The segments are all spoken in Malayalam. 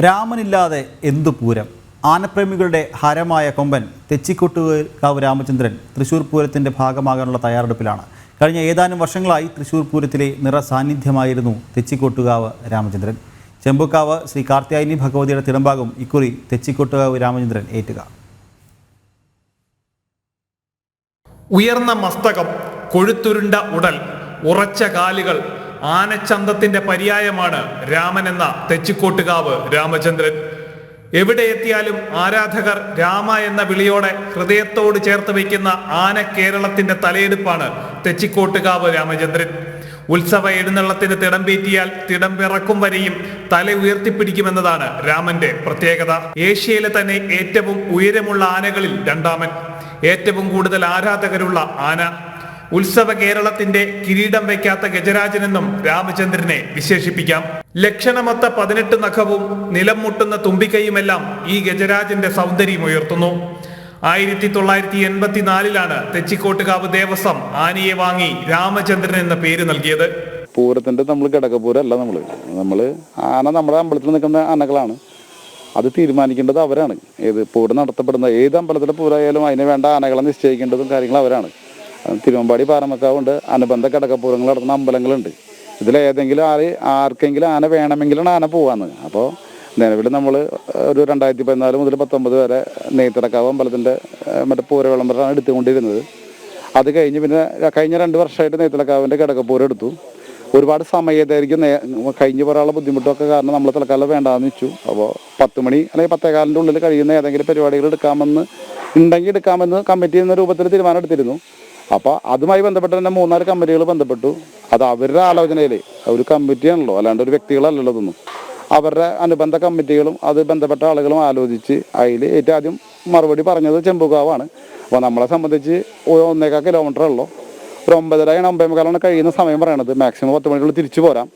രാമനില്ലാതെ എന്തു പൂരം? ആനപ്രേമികളുടെ ഹരമായ കൊമ്പൻ തെച്ചിക്കൊട്ടുകാവ് രാമചന്ദ്രൻ തൃശൂർ പൂരത്തിന്റെ ഭാഗമാകാനുള്ള തയ്യാറെടുപ്പിലാണ്. കഴിഞ്ഞ ഏതാനും വർഷങ്ങളായി തൃശൂർ പൂരത്തിലെ നിറ സാന്നിധ്യമായിരുന്നു തെച്ചിക്കൊട്ടുകാവ് രാമചന്ദ്രൻ. ചെമ്പുക്കാവ് ശ്രീ കാർത്യായനി ഭഗവതിയുടെ തിടമ്പാകും ഇക്കുറി തെച്ചിക്കൊട്ടുകാവ് രാമചന്ദ്രൻ ഏറ്റുക. ഉയർന്ന മസ്തകം കൊഴുത്തുരുണ്ട ഉടൽ ഉറച്ച കാലുകൾ ആനച്ചന്തത്തിന്റെ പര്യായമാണ് രാമൻ എന്ന തെച്ചിക്കോട്ടുകാവ് രാമചന്ദ്രൻ. എവിടെ എത്തിയാലും ആരാധകർ രാമ എന്ന വിളിയോടെ ഹൃദയത്തോട് ചേർത്ത് വയ്ക്കുന്ന ആന കേരളത്തിന്റെ തലയെടുപ്പാണ് തെച്ചിക്കോട്ടുകാവ് രാമചന്ദ്രൻ. ഉത്സവ എഴുന്നള്ളത്തിന് തിടമ്പേറ്റിയാൽ തിടമ്പിറക്കും വരെയും തല ഉയർത്തിപ്പിടിക്കുമെന്നതാണ് രാമന്റെ പ്രത്യേകത. ഏഷ്യയിലെ തന്നെ ഏറ്റവും ഉയരമുള്ള ആനകളിൽ രണ്ടാമൻ. ഏറ്റവും കൂടുതൽ ആരാധകരുള്ള ആന. ഉത്സവ കേരളത്തിന്റെ കിരീടം വയ്ക്കാത്ത ഗജരാജനെന്നും രാമചന്ദ്രനെ വിശേഷിപ്പിക്കാം. ലക്ഷണമൊത്ത പതിനെട്ട് നഖവും നിലം മുട്ടുന്ന തുമ്പിക്കൈയുമെല്ലാം ഈ ഗജരാജന്റെ സൗന്ദര്യം ഉയർത്തുന്നു. ആയിരത്തി തൊള്ളായിരത്തി എൺപത്തിനാലിലാണ് തെച്ചിക്കോട്ടുകാവ് ദേവസ്വം ആനയെ വാങ്ങി രാമചന്ദ്രൻ എന്ന പേര് നൽകിയത്. പൂരത്തിന്റെ നമ്മൾ കിടക്കപ്പൂരല്ല നമ്മൾ നമ്മൾ ആന നമ്മുടെ അമ്പലത്തിൽ നിൽക്കുന്ന ആനകളാണ്. അത് തീരുമാനിക്കേണ്ടത് അവരാണ്. ഏത് പൂരം നടത്തപ്പെടുന്ന ഏത് അമ്പലത്തിലെ പൂരമായാലും അതിന് വേണ്ട ആനകളെ നിശ്ചയിക്കേണ്ടതും കാര്യങ്ങളും അവരാണ്. തിരുവമ്പാടി പാറമക്കാവുണ്ട്. അനുബന്ധ കടക്കപ്പൂരങ്ങൾ നടത്തുന്ന അമ്പലങ്ങളുണ്ട്. ഇതിലേതെങ്കിലും ആര് ആർക്കെങ്കിലും ആന വേണമെങ്കിലാണ് ആന പോവാന്ന്. അപ്പോൾ നിലവിൽ നമ്മൾ ഒരു രണ്ടായിരത്തി പതിനാല് മുതൽ പത്തൊമ്പത് വരെ നെയ്ത്തിടക്കാവ് അമ്പലത്തിന്റെ മറ്റേ പൂര വിളംബരമാണ് എടുത്തുകൊണ്ടിരുന്നത്. അത് കഴിഞ്ഞ് പിന്നെ കഴിഞ്ഞ രണ്ട് വർഷമായിട്ട് നെയ്ത്തടക്കാവിന്റെ കിടക്കപ്പൂരം എടുത്തു. ഒരുപാട് സമയത്തായിരിക്കും കഴിഞ്ഞ് പോരാനുള്ള ബുദ്ധിമുട്ടൊക്കെ കാരണം നമ്മൾ തൽക്കാലം വേണ്ടാന്ന് വെച്ചു. അപ്പോൾ പത്ത് മണി അല്ലെങ്കിൽ പത്തേകാലിന്റെ ഉള്ളിൽ കഴിയുന്ന ഏതെങ്കിലും പരിപാടികൾ എടുക്കാമെന്ന് ഉണ്ടെങ്കിൽ എടുക്കാമെന്ന് കമ്മിറ്റി എന്ന രൂപത്തിൽ തീരുമാനം എടുത്തിരുന്നു. അപ്പോൾ അതുമായി ബന്ധപ്പെട്ട് തന്നെ മൂന്നാൽ കമ്പനികൾ ബന്ധപ്പെട്ടു. അത് അവരുടെ ആലോചനയിൽ ഒരു കമ്മിറ്റിയാണല്ലോ അല്ലാണ്ട് ഒരു വ്യക്തികളല്ലല്ലോ ഇതൊന്നും അവരുടെ അനുബന്ധ കമ്മിറ്റികളും അത് ബന്ധപ്പെട്ട ആളുകളും ആലോചിച്ച് അതിൽ ഏറ്റവും ആദ്യം മറുപടി പറഞ്ഞത് ചെമ്പുകാവാണ്. അപ്പോൾ നമ്മളെ സംബന്ധിച്ച് ഒ- ഒന്നേകാൽ കിലോമീറ്റർ ഉള്ളൂ. ഒരു ഒമ്പതര ഒമ്പത് മുക്കാലാണ് കഴിയുന്ന സമയം പറയണത്. മാക്സിമം പത്ത് മണിക്കുള്ളിൽ തിരിച്ചു പോരാം.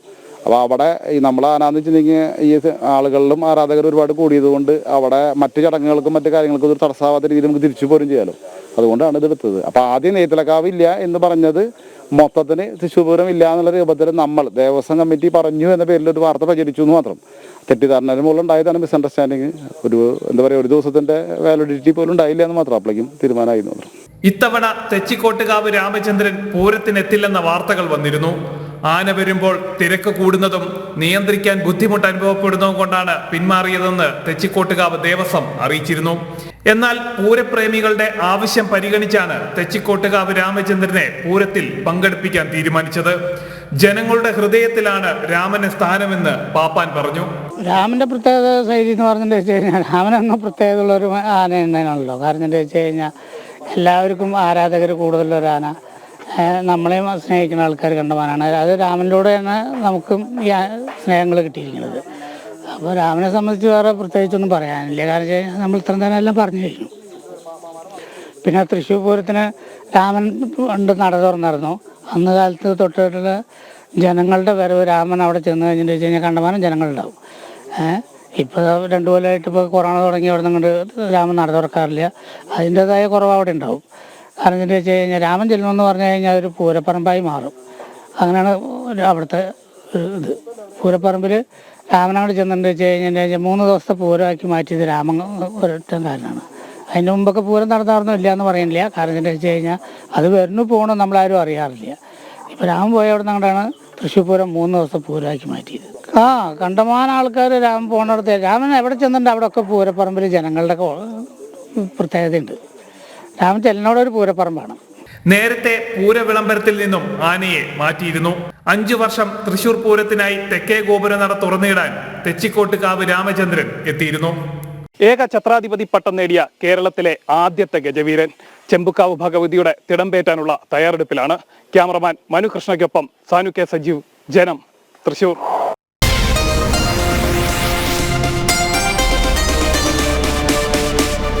അപ്പോൾ അവിടെ ഈ നമ്മൾ ആനാന്ന് വെച്ചിട്ടുണ്ടെങ്കിൽ ഈ ആളുകളിലും ആരാധകർ ഒരുപാട് കൂടിയത് കൊണ്ട് അവിടെ മറ്റു ചടങ്ങുകൾക്കും മറ്റു കാര്യങ്ങൾക്കും ഒരു തടസ്സമാവാത്ത രീതിയിൽ നമുക്ക് തിരിച്ചു പോരും ചെയ്യാലോ. അതുകൊണ്ടാണ് ഇത് എടുത്തത്. അപ്പോൾ ആദ്യം നെയ്ത്തലക്കാവില്ല എന്ന് പറഞ്ഞത് മൊത്തത്തിന് തൃശ്ശൂപൂരം ഇല്ല എന്നുള്ള രൂപത്തിൽ നമ്മൾ ദേവസ്വം കമ്മിറ്റി പറഞ്ഞു എന്ന പേരിൽ ഒരു വാർത്ത പ്രചരിച്ചു എന്ന് മാത്രം. തെറ്റിദ്ധാരണ മുകളിൽ ഉണ്ടായതാണ് മിസ്അണ്ടർസ്റ്റാൻഡിങ് ഒരു എന്താ പറയുക ഒരു ദിവസത്തിന്റെ വാലിഡിറ്റി പോലും ഉണ്ടായില്ല എന്ന് മാത്രം അപ്പോഴേക്കും തീരുമാനമായി മാത്രം ഇത്തവണ തെച്ചിക്കോട്ടുകാവ് രാമചന്ദ്രൻ പൂരത്തിനെത്തില്ലെന്ന വാർത്തകൾ വന്നിരുന്നു. ആന വരുമ്പോൾ തിരക്ക് കൂടുന്നതും നിയന്ത്രിക്കാൻ ബുദ്ധിമുട്ട് അനുഭവപ്പെടുന്നതും കൊണ്ടാണ് പിന്മാറിയതെന്ന് തെച്ചിക്കോട്ടുകാവ് ദേവസ്വം അറിയിച്ചിരുന്നു. എന്നാൽ പൂരപ്രേമികളുടെ ആവശ്യം പരിഗണിച്ചാണ് തെച്ചിക്കോട്ടുകാവ് രാമചന്ദ്രനെ പൂരത്തിൽ പങ്കെടുപ്പിക്കാൻ തീരുമാനിച്ചത്. ജനങ്ങളുടെ ഹൃദയത്തിലാണ് രാമന് സ്ഥാനമെന്ന് പാപ്പാൻ പറഞ്ഞു. രാമന്റെ പ്രത്യേകത ശൈലി എന്ന് പറഞ്ഞിട്ട് വെച്ച് കഴിഞ്ഞാൽ രാമനങ്ങ് ഒരു ആന തന്നെയാണല്ലോ കാരണം എന്താ വെച്ച് കഴിഞ്ഞാൽ എല്ലാവർക്കും ആരാധകർ കൂടുതലൊരു ആന. ഏഹ് നമ്മളെയും സ്നേഹിക്കുന്ന ആൾക്കാർ കണ്ടമാനാണ് അത് രാമനിലൂടെയാണ് നമുക്കും ഈ സ്നേഹങ്ങൾ കിട്ടിയിരിക്കുന്നത്. അപ്പോൾ രാമനെ സംബന്ധിച്ച് വേറെ പ്രത്യേകിച്ചൊന്നും പറയാനില്ല. കാരണം വെച്ച് കഴിഞ്ഞാൽ നമ്മൾ ഇത്രയും തന്നെ എല്ലാം പറഞ്ഞു കഴിഞ്ഞു. പിന്നെ തൃശ്ശൂർ പൂരത്തിന് രാമൻ പണ്ട് നട തുറന്നിരുന്നു അന്ന് കാലത്ത് തൊട്ടിട്ടുള്ള ജനങ്ങളുടെ വരവ് രാമൻ അവിടെ ചെന്ന് കഴിഞ്ഞിട്ട് വെച്ച് കഴിഞ്ഞാൽ കണ്ടമാനം ജനങ്ങളുണ്ടാവും. ഇപ്പോൾ രണ്ടു കൊല്ലമായിട്ട് ഇപ്പോൾ കൊറോണ തുടങ്ങി അവിടെ നിന്ന് രാമൻ നട തുറക്കാറില്ല. അതിന്റെതായ കുറവ് അവിടെ ഉണ്ടാവും. എന്താ വെച്ച് കഴിഞ്ഞാൽ രാമൻ ചെല്ലണമെന്ന് പറഞ്ഞു കഴിഞ്ഞാൽ ഒരു പൂരപ്പറമ്പായി മാറും. അങ്ങനെയാണ് അവിടുത്തെ ഇത്. പൂരപ്പറമ്പിൽ രാമനോട് ചെന്നിട്ട് വെച്ച് കഴിഞ്ഞാൽ മൂന്ന് ദിവസത്തെ പൂരമാക്കി മാറ്റിയത് രാമൻ ഒരൊറ്റ കാരനാണ്. അതിന്റെ മുമ്പൊക്കെ പൂരം നടത്താറൊന്നും ഇല്ല എന്ന് പറയുന്നില്ല കാരണം എന്താ വെച്ച് കഴിഞ്ഞാൽ അത് വരുന്നു പോകണം നമ്മളാരും അറിയാറില്ല. ഇപ്പോൾ രാമൻ പോയ അവിടെ നിന്നാണ് തൃശ്ശൂർ പൂരം മൂന്ന് ദിവസത്തെ പൂരമാക്കി മാറ്റിയത്. ആ കണ്ടമാന ആൾക്കാർ രാമൻ പോകുന്നിടത്ത് രാമൻ എവിടെ ചെന്നിട്ടുണ്ട് അവിടെയൊക്കെ പൂരപ്പറമ്പിൽ ജനങ്ങളുടെ പ്രത്യേകതയുണ്ട്. രാമൻ ചെല്ലിനോടൊരു പൂരപ്പറമ്പാണ്. നേരത്തെ പൂരവിളംബരത്തിൽ നിന്നും ആനയെ മാറ്റിയിരുന്നു. അഞ്ചു വർഷം തൃശൂർ പൂരത്തിനായി തെക്കേ ഗോപുര നട തുറന്നിടാൻ തെച്ചിക്കോട്ടുകാവ് രാമചന്ദ്രൻ എത്തിയിരുന്നു. ഏക ഛത്രാധിപതി പട്ടം നേടിയ കേരളത്തിലെ ആദ്യത്തെ ഗജവീരൻ. ചെമ്പുക്കാവ് ഭഗവതിയുടെ തിടമ്പേറ്റാനുള്ള തയ്യാറെടുപ്പിലാണ് ക്യാമറമാൻ മനു കൃഷ്ണയ്ക്കൊപ്പം സാനു കെ സജീവ്. ജനം തൃശൂർ.